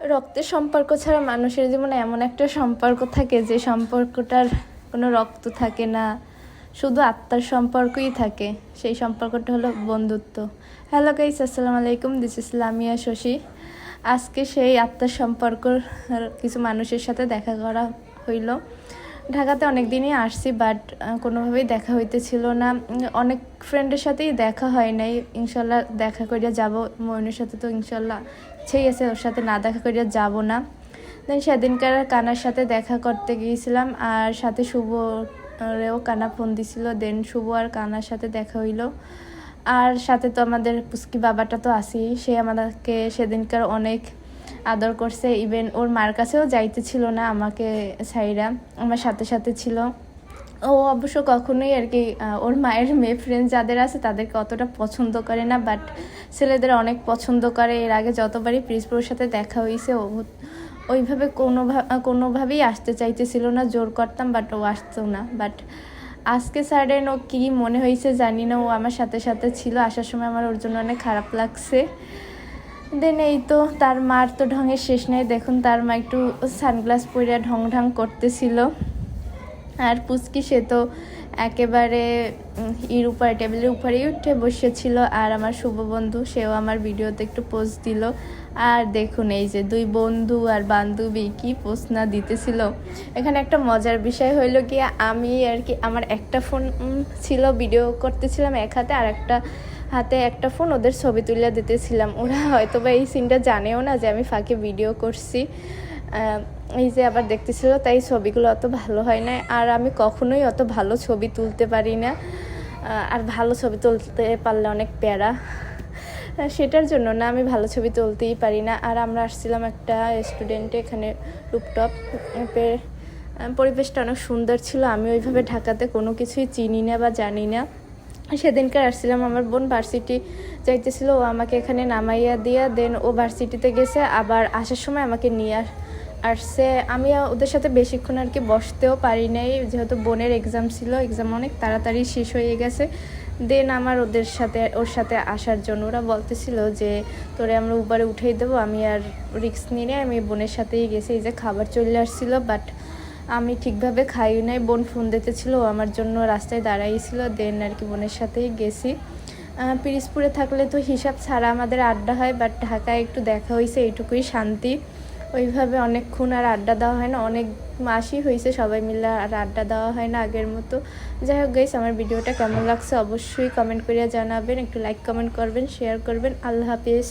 রক্তের সম্পর্ক ছাড়া মানুষের জীবনে এমন একটা সম্পর্ক থাকে যে সম্পর্কটার কোনো রক্ত থাকে না, শুধু আত্মার সম্পর্কই থাকে। সেই সম্পর্কটা হলো বন্ধুত্ব। হ্যালো গাইস আসসালামু আলাইকুম দিস ইস লামিয়া শশী আজকে সেই আত্মার সম্পর্ক, কিছু মানুষের সাথে দেখা করা হইল। ঢাকাতে অনেক দিনই আসছি বাট কোনোভাবেই দেখা হইতেছিল না। অনেক ফ্রেন্ডের সাথেই দেখা হয় নাই। ইনশাল্লাহ দেখা করিয়া যাব। ময়ূরের সাথে তো ইনশাল্লাহ সেই আছে ওর সাথে না দেখা করিয়া যাব না। দেন সেদিনকার কানার সাথে দেখা করতে গিয়েছিলাম আর সাথে শুভ রেও কানা ফোন দিছিল। দেন শুভ আর কানার সাথে দেখা হইল। আর সাথে তো আমাদের পুস্কি বাবাটা তো আছেই। সে আমাদেরকে সেদিনকার অনেক আদর করছে। ইভেন ওর মার কাছেও যাইতে ছিল না আমাকে সাইরা আমার সাথে সাথে ছিল। ও অবশ্য কখনোই আর কি ওর মায়ের মেয়ে ফ্রেন্ড যাদের আছে তাদেরকে অতটা পছন্দ করে না বাট ছেলেদের অনেক পছন্দ করে। এর আগে যতবারই প্রিন্সপুরের সাথে দেখা হয়েছে, ও ওইভাবে কোনো কোনোভাবেই আসতে চাইতেছিল না, জোর করতাম বাট ও আসতো না। বাট আজকে সাডেন ও কী মনে হয়েছে জানি না, ও আমার সাথে সাথে ছিল। আসার সময় আমার ওর জন্য অনেক খারাপ লাগছে। দেন এই তো তার মার তো ঢঙের শেষ নেই। দেখুন তার মা একটু সানগ্লাস পরে ঢং ঢং করতেছিল। আর পুচকি সে তো একেবারে ইর উপরে, টেবিলের উপরেই উঠে বসেছিল। আর আমার শুভ বন্ধু, সেও আমার ভিডিওতে একটু পোস্ট দিল। আর দেখুন এই যে দুই বন্ধু আর বান্ধবী কি পোস্ট না দিতেছিল। এখানে একটা মজার বিষয় হইল কি আমি আর কি, আমার একটা ফোন ছিল ভিডিও করতেছিলাম এক হাতে, আর একটা হাতে একটা ফোন ওদের ছবি তুলে দিতেছিলাম। ওরা হয়তো বা এই সিনটা জানেও না যে আমি ফাঁকে ভিডিও করছি। এই যে আবার দেখতেছিল, তাই ছবিগুলো অত ভালো হয় না আর আমি কখনোই অত ভালো ছবি তুলতে পারি না। আর ভালো ছবি তুলতে পারলে অনেক প্যারা। সেটার জন্য না আমি ভালো ছবি তুলতেই পারি না। আর আমরা আসছিলাম একটা রেস্টুরেন্টে এখানে রুপটপ পরিবেশটা অনেক সুন্দর ছিল। আমি ওইভাবে ঢাকাতে কোনো কিছুই চিনি না বা জানি না। সেদিনকার আসছিলাম, আমার বোন ভার্সিটি যাইতেছিল, ও আমাকে এখানে নামাইয়া দিয়া দেন ও ভার্সিটিতে গেছে, আবার আসার সময় আমাকে নিয়ে আস- আসছে। আমি ওদের সাথে বেশিক্ষণ আর কি বসতেও পারি নাই, যেহেতু বোনের এক্সাম ছিল এক্সাম অনেক তাড়াতাড়ি শেষ হয়ে গেছে। দেন আমার ওদের সাথে, ওর সাথে আসার জন্য ওরা বলতেছিল যে, তোরে আমরা উপরে উঠেই দেবো, আমি আর রিক্স নিয়ে আমি বোনের সাথেই গেছি, এই যে খাবার চলে আসছিল বাট আমি ঠিকভাবে খাই নাই বোন ফোন দিতেছিল আমার জন্য রাস্তায় দাঁড়াইছিল দেন আর কি বোনের সাথেই গেছি। আহ, পিরিজপুরে থাকলে তো হিসাব ছাড়া আমাদের আড্ডা হয় বাট ঢাকায় একটু দেখা হয়েছে এইটুকুই শান্তি। ওইভাবে অনেকক্ষণ আর আড্ডা দেওয়া হয় না অনেক মাসই হয়েছে সবাই মিলে আর আড্ডা দেওয়া হয় না আগের মতো। যাই হোক গাইস আমার ভিডিওটা কেমন লাগছে অবশ্যই কমেন্ট করিয়া জানাবেন একটু লাইক কমেন্ট করবেন শেয়ার করবেন আল্লাহ হাফিজ।